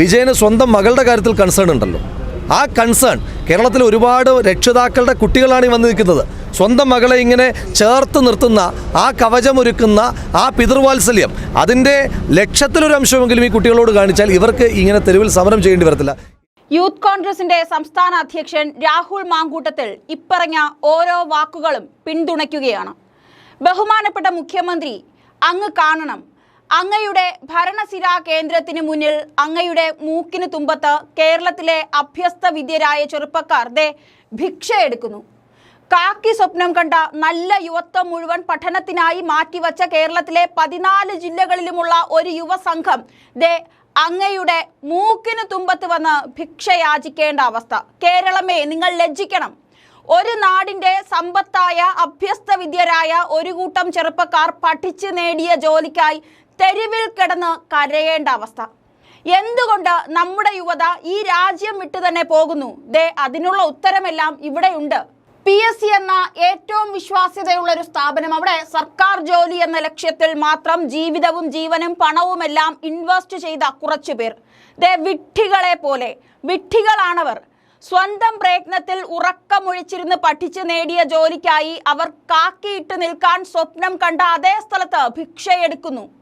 വിജയന് സ്വന്തം മകളുടെ കാര്യത്തിൽ കൺസേൺ ഉണ്ടല്ലോ. ആ കൺസേൺ കേരളത്തിൽ ഒരുപാട് രക്ഷിതാക്കളുടെ കുട്ടികളാണ് ഈ വന്ന് നിൽക്കുന്നത് സ്വന്തം മകളെ ഇങ്ങനെ ചേർത്ത് നിർത്തുന്ന ആ കവചമൊരുക്കുന്ന ആ പിതൃവാത്സല്യം അതിന്റെ ലക്ഷത്തിലൊരു അംശമെങ്കിലും ഈ കുട്ടികളോട് കാണിച്ചാൽ ഇവർക്ക് ഇങ്ങനെ തെരുവിൽ സമരം ചെയ്യേണ്ടി വരത്തില്ല. യൂത്ത് കോൺഗ്രസിന്റെ സംസ്ഥാന അധ്യക്ഷൻ രാഹുൽ മാങ്കൂട്ടത്തിൽ ഇപ്പറഞ്ഞ ഓരോ വാക്കുകളും പിന്തുണയ്ക്കുകയാണ്. ബഹുമാനപ്പെട്ട മുഖ്യമന്ത്രി അങ്ങ് കാണണം. അങ്ങയുടെ ഭരണസിരാ കേന്ദ്രത്തിന് മുന്നിൽ അങ്ങയുടെ മൂക്കിന് തുമ്പത്ത് കേരളത്തിലെ അഭ്യസ്ത വിദ്യരായ ചെറുപ്പക്കാർ ദേ ഭിക്ഷയെടുക്കുന്നു. കാക്കി സ്വപ്നം കണ്ട നല്ല യുവത്വം മുഴുവൻ പഠനത്തിനായി മാറ്റിവച്ച കേരളത്തിലെ പതിനാല് ജില്ലകളിലുമുള്ള ഒരു യുവസംഘം ദേ അങ്ങയുടെ മൂക്കിന് തുമ്പത്ത് വന്ന് ഭിക്ഷ യാചിക്കേണ്ട അവസ്ഥ. കേരളമേ നിങ്ങൾ ലജ്ജിക്കണം. ഒരു നാടിന്റെ സമ്പത്തായ അഭ്യസ്ത വിദ്യരായ ഒരു കൂട്ടം ചെറുപ്പക്കാർ പഠിച്ചു നേടിയ ജോലിക്കായി തെരുവിൽ കിടന്ന് കരയേണ്ട അവസ്ഥ. എന്തുകൊണ്ട് നമ്മുടെ യുവത ഈ രാജ്യം വിട്ടു തന്നെ പോകുന്നു? ദേ അതിനുള്ള ഉത്തരമെല്ലാം ഇവിടെയുണ്ട്. പി എസ് സി എന്ന ഏറ്റവും വിശ്വാസ്യതയുള്ള ഒരു സ്ഥാപനം. അവിടെ സർക്കാർ ജോലി എന്ന ലക്ഷ്യത്തിൽ മാത്രം ജീവിതവും ജീവനും പണവും എല്ലാം ഇൻവെസ്റ്റ് ചെയ്ത കുറച്ചു പേർ. ദേ വിഡ്ഢികളെ പോലെ. വിഡ്ഢികളാണവർ. സ്വന്തം പ്രയത്നത്തിൽ ഉറക്കമൊഴിച്ചിരുന്ന് പഠിച്ചു നേടിയ ജോലിക്കായി അവർ കാക്കിയിട്ട് നിൽക്കാൻ സ്വപ്നം കണ്ട അതേ സ്ഥലത്ത് ഭിക്ഷയെടുക്കുന്നു.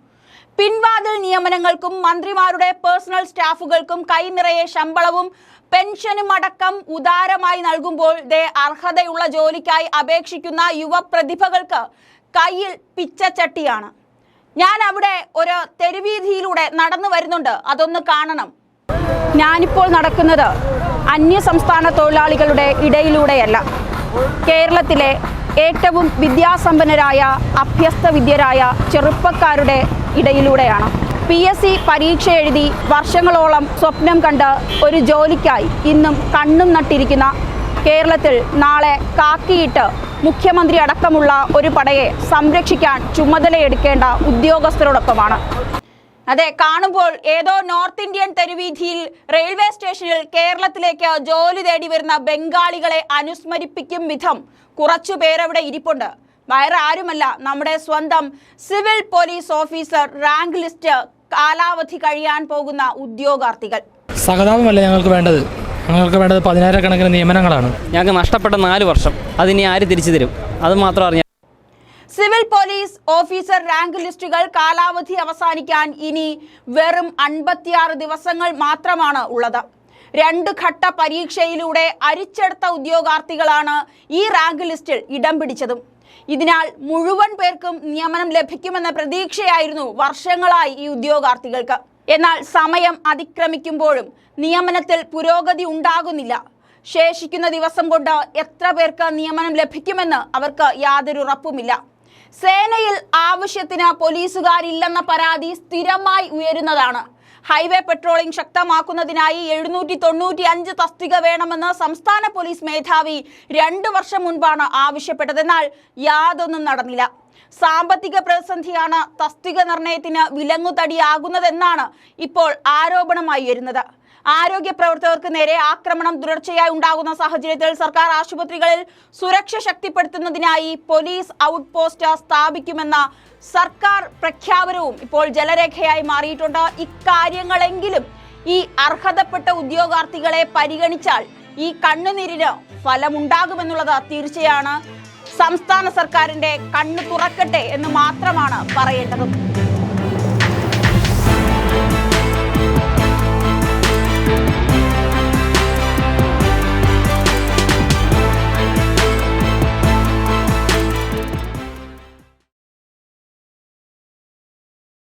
പിൻവാതിൽ നിയമനങ്ങൾക്കും മന്ത്രിമാരുടെ പേഴ്സണൽ സ്റ്റാഫുകൾക്കും കൈനിറയെ ശമ്പളവും പെൻഷനും അടക്കം ഉദാരമായി നൽകുമ്പോൾ ദേ അർഹതയുള്ള ജോലിക്കായി അപേക്ഷിക്കുന്ന യുവ പ്രതിഭകൾക്ക് കയ്യിൽ പിച്ചച്ചട്ടിയാണ്. ഞാൻ അവിടെ ഒരു തെരുവീതിയിലൂടെ നടന്നു വരുന്നുണ്ട്. അതൊന്ന് കാണണം. ഞാനിപ്പോൾ നടക്കുന്നത് അന്യസംസ്ഥാന തൊഴിലാളികളുടെ ഇടയിലൂടെയല്ല. കേരളത്തിലെ ഏറ്റവും വിദ്യാസമ്പന്നരായ അഭ്യസ്ത വിദ്യരായ ചെറുപ്പക്കാരുടെ ഇടയിലൂടെയാണ്. പി. എസ്. സി. പരീക്ഷ എഴുതി വർഷങ്ങളോളം സ്വപ്നം കണ്ട് ഒരു ജോലിക്കായി ഇന്നും കണ്ണും നട്ടിരിക്കുന്ന കേരളത്തിൽ നാളെ കാക്കിയിട്ട് മുഖ്യമന്ത്രി അടക്കമുള്ള ഒരു പടയെ സംരക്ഷിക്കാൻ ചുമതലയെടുക്കേണ്ട ഉദ്യോഗസ്ഥരോടൊപ്പമാണ്. അതെ കാണുമ്പോൾ ഏതോ നോർത്ത് ഇന്ത്യൻ തെരുവീഥിയിൽ റെയിൽവേ സ്റ്റേഷനിൽ കേരളത്തിലേക്ക് ജോലി തേടി വരുന്ന ബംഗാളികളെ അനുസ്മരിപ്പിക്കും വിധം കുറച്ചു പേരവിടെ ഇരിപ്പുണ്ട്. വേറെ ആരുമല്ല നമ്മുടെ സ്വന്തം civil police officer rank list കാലാവധി കഴിയാൻ പോകുന്ന ഉദ്യോഗാർത്ഥികൾ. സഹതാപമല്ല ഞങ്ങൾക്ക് വേണ്ടത്? ഞങ്ങൾക്ക് വേണ്ടത് പതിനായിരക്കണക്കിന് നിയമനങ്ങളാണ്. ഞങ്ങൾക്ക് നഷ്ടപ്പെട്ട നാല് വർഷം. അതിനി ആര് തിരിച്ചു തരും? അത് മാത്രം അറിഞ്ഞ സിവിൽ പോലീസ് ഓഫീസർ റാങ്ക് ലിസ്റ്റുകൾ കാലാവധി അവസാനിക്കാൻ ഇനി വെറും അൻപത്തിയാറ് ദിവസങ്ങൾ മാത്രമാണ് ഉള്ളത്. രണ്ട് ഘട്ട പരീക്ഷയിലൂടെ അരിച്ചെടുത്ത ഉദ്യോഗാർത്ഥികളാണ് ഈ റാങ്ക് ലിസ്റ്റിൽ ഇടം പിടിച്ചതും. ഇതിനാൽ മുഴുവൻ പേർക്കും നിയമനം ലഭിക്കുമെന്ന പ്രതീക്ഷയായിരുന്നു വർഷങ്ങളായി ഈ ഉദ്യോഗാർത്ഥികൾക്ക്. എന്നാൽ സമയം അതിക്രമിക്കുമ്പോഴും നിയമനത്തിൽ പുരോഗതി ഉണ്ടാകുന്നില്ല. ശേഷിക്കുന്ന ദിവസം കൊണ്ട് എത്ര പേർക്ക് നിയമനം ലഭിക്കുമെന്ന് അവർക്ക് യാതൊരു ഉറപ്പുമില്ല സേനയിൽ ആവശ്യത്തിന് പോലീസുകാരില്ലെന്ന പരാതി സ്ഥിരമായി ഉയരുന്നതാണ്. ഹൈവേ പെട്രോളിംഗ് ശക്തമാക്കുന്നതിനായി എഴുന്നൂറ്റി തൊണ്ണൂറ്റി അഞ്ച് തസ്തിക വേണമെന്ന് സംസ്ഥാന പോലീസ് മേധാവി രണ്ടു വർഷം മുൻപാണ് ആവശ്യപ്പെട്ടതെന്നാൽ യാതൊന്നും നടന്നില്ല. സാമ്പത്തിക പ്രതിസന്ധിയാണ് തസ്തിക നിർണയത്തിന് വിലങ്ങുതടിയാകുന്നതെന്നാണ് ഇപ്പോൾ ആരോപണമായി വരുന്നത്. ആരോഗ്യ പ്രവർത്തകർക്ക് നേരെ ആക്രമണം തുടർച്ചയായി ഉണ്ടാകുന്ന സാഹചര്യത്തിൽ സർക്കാർ ആശുപത്രികളിൽ സുരക്ഷ ശക്തിപ്പെടുത്തുന്നതിനായി പോലീസ് ഔട്ട് പോസ്റ്റ് സ്ഥാപിക്കുമെന്ന സർക്കാർ പ്രഖ്യാപനവും ഇപ്പോൾ ജലരേഖയായി മാറിയിട്ടുണ്ട്. ഇക്കാര്യങ്ങളെങ്കിലും ഈ അർഹതപ്പെട്ട ഉദ്യോഗാർത്ഥികളെ പരിഗണിച്ചാൽ ഈ കണ്ണുനീരിന് ഫലമുണ്ടാകുമെന്നുള്ളത് തീർച്ചയാണ്. സംസ്ഥാന സർക്കാരിന്റെ കണ്ണു തുറക്കട്ടെ എന്ന് മാത്രമാണ് പറയേണ്ടത്.